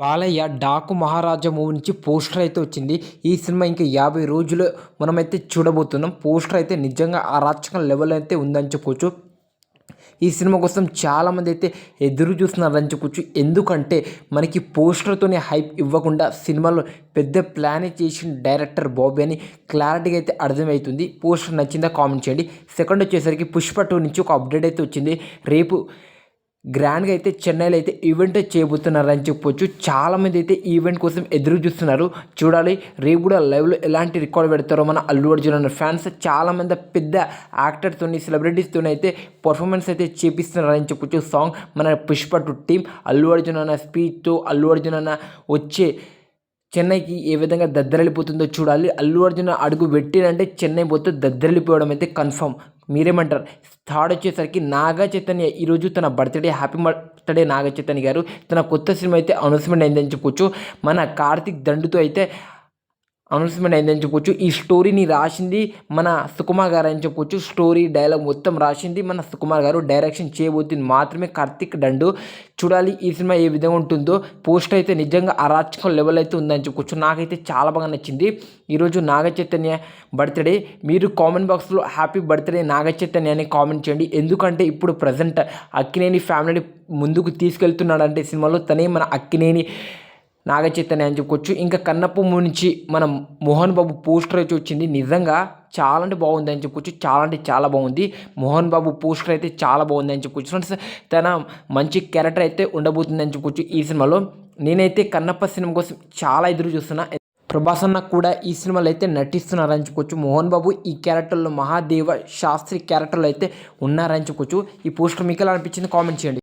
బాలయ్య డాకు మహారాజా movie నుంచి poster అయితే వచ్చింది. ఈ సినిమా ఇంకా యాభై రోజులు మనమైతే చూడబోతున్నాం. పోస్టర్ అయితే నిజంగా అరాచకం లెవెల్ అయితే ఉందని చెప్పుకోవచ్చు ఈ సినిమా కోసం చాలామంది అయితే ఎదురు చూస్తున్నారని చెప్పుకోవచ్చు ఎందుకంటే మనకి పోస్టర్తోనే హైప్ ఇవ్వకుండా సినిమాలో పెద్ద ప్లాన్ చేసిన డైరెక్టర్ బాబీ అని క్లారిటీగా అయితే అర్థమవుతుంది పోస్టర్ నచ్చిందా కామెంట్ చేయండి. సెకండ్ వచ్చేసరికి పుష్ప టూ నుంచి ఒక అప్డేట్ అయితే వచ్చింది. రేపు గ్రాండ్గా అయితే చెన్నైలో అయితే ఈవెంట్ చేయబోతున్నారని చెప్పొచ్చు. చాలామంది అయితే ఈవెంట్ కోసం ఎదురు చూస్తున్నారు. చూడాలి రేపు కూడా లైవ్లో ఎలాంటి రికార్డ్ పెడతారో మన అల్లు అర్జున్ అన్న ఫ్యాన్స్ చాలామంది పెద్ద యాక్టర్తో సెలబ్రిటీస్తో అయితే పర్ఫార్మెన్స్ అయితే చేపిస్తున్నారని చెప్పొచ్చు. సాంగ్ మన పుష్ప టు టీమ్ అల్లు అర్జున్ అన్న స్పీచ్తో అల్లు అర్జున్ అన్న వచ్చే చెన్నైకి ఏ విధంగా దద్దరిల్లిపోతుందో చూడాలి. అల్లు అర్జున్ అడుగు పెట్టినంటే చెన్నై పోతే దద్దరలిపోవడం అయితే కన్ఫర్మ్. మీరేమంటారు? థర్డ్ వచ్చేసరికి నాగ చైతన్య ఈరోజు తన birthday happy birthday Naga Chaitanya garu. తన కొత్త సినిమా అయితే అనౌన్స్మెంట్ అయిందని చెప్పుకోవచ్చు మన కార్తిక్ దండుతో అయితే అనౌన్స్మెంట్ అయిందని చెప్పొచ్చు. ఈ స్టోరీని రాసింది మన సుకుమార్ గారు అని చెప్పొచ్చు. స్టోరీ డైలాగ్ మొత్తం రాసింది మన సుకుమార్ గారు. డైరెక్షన్ చేయబోతుంది మాత్రమే కార్తిక్ దండు. చూడాలి ఈ సినిమా ఏ విధంగా ఉంటుందో. పోస్ట్ అయితే నిజంగా అరాచకం లెవెల్ అయితే ఉందని చెప్పొచ్చు. నాకైతే చాలా బాగా నచ్చింది. ఈరోజు నాగ చైతన్య బర్త్డే మీరు కామెంట్ బాక్స్లో హ్యాపీ బర్త్డే నాగ చైతన్య అని కామెంట్ చేయండి. ఎందుకంటే ఇప్పుడు ప్రజెంట్ అక్కినేని ఫ్యామిలీని ముందుకు తీసుకెళ్తున్నాడంటే సినిమాలో తనే మన అక్కినేని నాగ చైతన్య అని చెప్పుకోవచ్చు. ఇంకా కన్నప్ప నుంచి మనం మోహన్ బాబు పోస్టర్ అయితే వచ్చింది. నిజంగా చాలా అంటే బాగుంది అని చెప్పుకోవచ్చు. చాలా అంటే చాలా బాగుంది. మోహన్ బాబు పోస్టర్ అయితే చాలా బాగుంది అని చెప్పుకోవచ్చు. ఫ్రెండ్స్ తన మంచి క్యారెక్టర్ అయితే ఉండబోతుంది అని చెప్పుకోవచ్చు ఈ సినిమాలో. నేనైతే కన్నప్ప సినిమా కోసం చాలా ఎదురు చూస్తున్నా. ప్రభాస్ అన్న కూడా ఈ సినిమాలో అయితే నటిస్తున్నారని చెప్పుకోవచ్చు. మోహన్ బాబు ఈ క్యారెక్టర్లో మహాదేవ శాస్త్రి క్యారెక్టర్లో అయితే ఉన్నారని చెప్పుకోవచ్చు. ఈ పోస్టర్ మీకు ఎలా అనిపించింది కామెంట్ చేయండి.